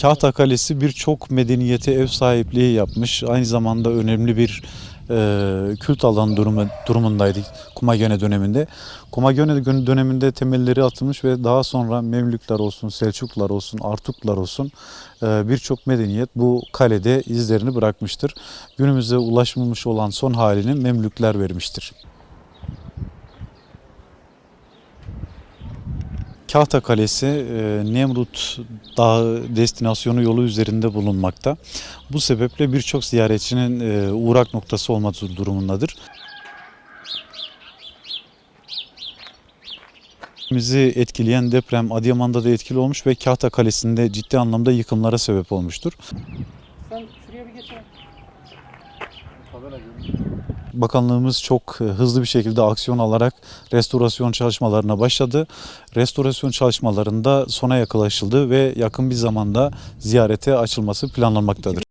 Kahta Kalesi birçok medeniyete ev sahipliği yapmış. Aynı zamanda önemli bir e, kült alanı durumu, durumundaydı Kumagene döneminde. Kumagene döneminde temelleri atılmış ve daha sonra Memlükler olsun, Selçuklular olsun, Artuklar olsun e, birçok medeniyet bu kalede izlerini bırakmıştır. Günümüze ulaşmamış olan son halini Memlükler vermiştir. Kahta Kalesi e, Nemrut Dağı destinasyonu yolu üzerinde bulunmakta. Bu sebeple birçok ziyaretçinin e, uğrak noktası olmak durumundadır. Bizi etkileyen deprem Adıyaman'da da etkili olmuş ve Kahta Kalesi'nde ciddi anlamda yıkımlara sebep olmuştur. Sen şuraya bir geç. Bakanlığımız çok e, hızlı bir şekilde aksiyon alarak restorasyon çalışmalarına başladı. Restorasyon çalışmalarında sona yaklaşıldı ve yakın bir zamanda ziyarete açılması planlanmaktadır.